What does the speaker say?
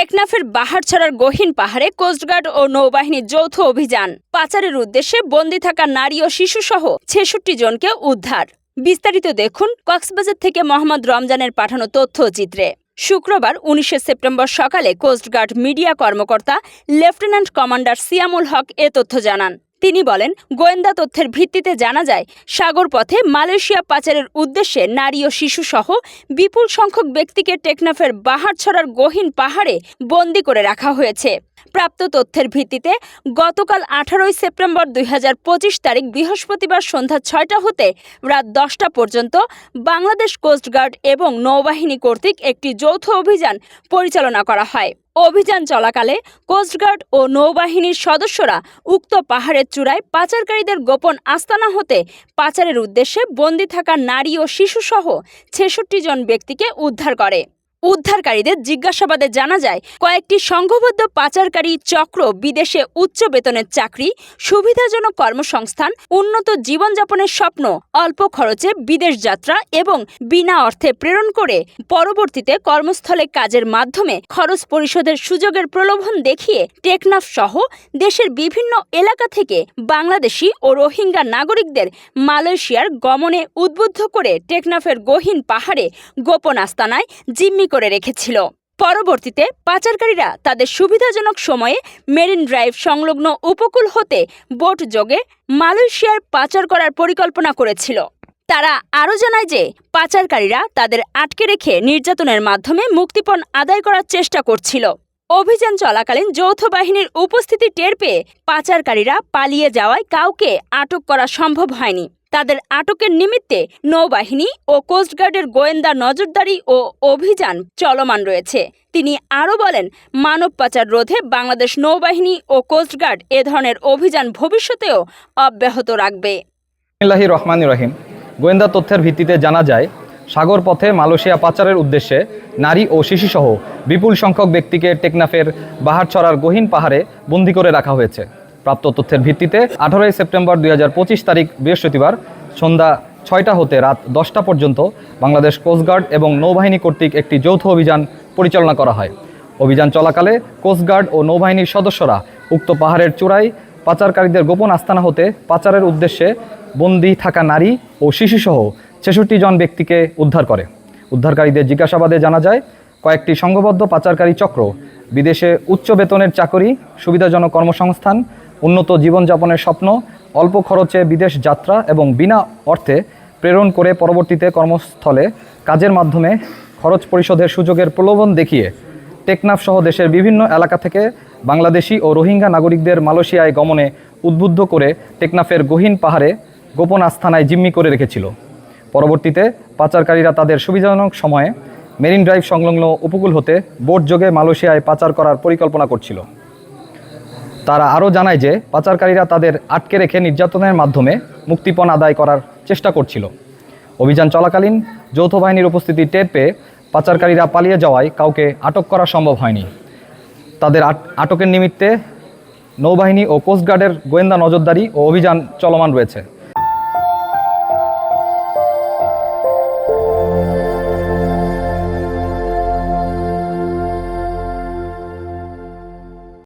টেকনাফের বাহার বাহারছড়ার গহীন পাহাড়ে কোস্টগার্ড ও নৌবাহিনীর যৌথ অভিযান। পাচারের উদ্দেশ্যে বন্দি থাকা নারী ও শিশু সহ ছেষট্টি জনকে উদ্ধার। বিস্তারিত দেখুন কক্সবাজার থেকে মোহাম্মদ রমজানের পাঠানো তথ্য চিত্রে। শুক্রবার উনিশে সেপ্টেম্বর সকালে কোস্টগার্ড মিডিয়া কর্মকর্তা লেফটেন্যান্ট কমান্ডার সিয়ামুল হক এ তথ্য জানান। তিনি বলেন, গোয়েন্দা তথ্যের ভিত্তিতে জানা যায় সাগর পথে মালয়েশিয়া পাচারের উদ্দেশ্যে নারী ও শিশু সহ বিপুল সংখ্যক ব্যক্তিকে টেকনাফের বাহারছড়ার গহীন পাহাড়ে বন্দি করে রাখা হয়েছে। প্রাপ্ত তথ্যের ভিত্তিতে গতকাল আঠারোই সেপ্টেম্বর দুই হাজার পঁচিশ তারিখ বৃহস্পতিবার সন্ধ্যা ছয়টা হতে রাত দশটা পর্যন্ত বাংলাদেশ কোস্টগার্ড এবং নৌবাহিনী কর্তৃক একটি যৌথ অভিযান পরিচালনা করা হয়। অভিযান চলাকালে কোস্টগার্ড ও নৌবাহিনীর সদস্যরা উক্ত পাহাড়ের চূড়ায় পাচারকারীদের গোপন আস্তানা হতে পাচারের উদ্দেশ্যে বন্দি থাকা নারী ও শিশুসহ ছেষট্টি জন ব্যক্তিকে উদ্ধার করে। উদ্ধারকারীদের জিজ্ঞাসাবাদে জানা যায়, কয়েকটি সংঘবদ্ধ পাচারকারী চক্র বিদেশে উচ্চ বেতনের চাকরি, সুবিধাজনক কর্মসংস্থান, উন্নত জীবনযাপনের স্বপ্ন, অল্প খরচে বিদেশ যাত্রা এবং বিনা অর্থে প্রেরণ করে পরবর্তীতে কর্মস্থলে কাজের মাধ্যমে খরচ পরিশোধের সুযোগের প্রলোভন দেখিয়ে টেকনাফ সহ দেশের বিভিন্ন এলাকা থেকে বাংলাদেশি ও রোহিঙ্গা নাগরিকদের মালয়েশিয়ার গমনে উদ্বুদ্ধ করে টেকনাফের গহীন পাহাড়ে গোপন আস্তানায় জিম্মি করে রেখেছিল। পরবর্তীতে পাচারকারীরা তাদের সুবিধাজনক সময়ে মেরিন ড্রাইভ সংলগ্ন উপকূল হতে বোট যোগে মালয়েশিয়ার পাচার করার পরিকল্পনা করেছিল। তারা আরও জানায় যে, পাচারকারীরা তাদের আটকে রেখে নির্যাতনের মাধ্যমে মুক্তিপণ আদায় করার চেষ্টা করছিল। অভিযান চলাকালীন যৌথ বাহিনীর উপস্থিতি টের পেয়ে পাচারকারীরা পালিয়ে যাওয়ায় কাউকে আটক করা সম্ভব হয়নি। তাদের আটকের নিমিত্তে নৌবাহিনী ও কোস্টগার্ডের গোয়েন্দা নজরদারি ও অভিযান চলমান রয়েছে। তিনি আরও বলেন, মানব পাচার রোধে বাংলাদেশ নৌবাহিনী ও কোস্টগার্ড এ ধরনের অভিযান ভবিষ্যতেও অব্যাহত রাখবে। রহমান রহিম। গোয়েন্দা তথ্যের ভিত্তিতে জানা যায়, সাগর পথে মালয়েশিয়া পাচারের উদ্দেশ্যে নারী ও শিশুসহ বিপুল সংখ্যক ব্যক্তিকে টেকনাফের বাহারছড়ার গহীন পাহাড়ে বন্দি করে রাখা হয়েছে। প্রাপ্ত তথ্যের ভিত্তিতে আঠারোই সেপ্টেম্বর দুই হাজার পঁচিশ তারিখ বৃহস্পতিবার সন্ধ্যা ছয়টা হতে রাত দশটা পর্যন্ত বাংলাদেশ কোস্টগার্ড এবং নৌবাহিনী কর্তৃক একটি যৌথ অভিযান পরিচালনা করা হয়। অভিযান চলাকালে কোস্টগার্ড ও নৌবাহিনীর সদস্যরা উক্ত পাহাড়ের চূড়ায় পাচারকারীদের গোপন আস্তানা হতে পাচারের উদ্দেশ্যে বন্দি থাকা নারী ও শিশুসহ ছেষট্টি জন ব্যক্তিকে উদ্ধার করে। উদ্ধারকারীদের জিজ্ঞাসাবাদে জানা যায়, কয়েকটি সংঘবদ্ধ পাচারকারী চক্র বিদেশে উচ্চ বেতনের চাকরি, সুবিধাজনক কর্মসংস্থান উন্নত জীবনযাপনের স্বপ্ন, অল্প খরচে বিদেশ যাত্রা এবং বিনা অর্থে প্রেরণ করে পরবর্তীতে কর্মস্থলে কাজের মাধ্যমে খরচ পরিশোধের সুযোগের প্রলোভন দেখিয়ে টেকনাফ সহ দেশের বিভিন্ন এলাকা থেকে বাংলাদেশি ও রোহিঙ্গা নাগরিকদের মালয়েশিয়ায় গমনে উদ্বুদ্ধ করে টেকনাফের গহীন পাহাড়ে গোপন আস্থানায় জিম্মি করে রেখেছিল। পরবর্তীতে পাচারকারীরা তাদের সুবিধাজনক সময়ে মেরিন ড্রাইভ সংলগ্ন উপকূল হতে বোট যোগে মালয়েশিয়ায় পাচার করার পরিকল্পনা করছিল। তারা আরও জানায় যে পাচারকারীরা তাদের আটকে রেখে নির্যাতনের মাধ্যমে মুক্তিপণ আদায় করার চেষ্টা করছিল। অভিযান চলাকালীন যৌথ বাহিনীর উপস্থিতি টের পেয়ে পাচারকারীরা পালিয়ে যাওয়ায় কাউকে আটক করা সম্ভব হয়নি। তাদের আট- আটকের নিমিত্তে নৌবাহিনী ও কোস্টগার্ডের গোয়েন্দা নজরদারি ও অভিযান চলমান রয়েছে।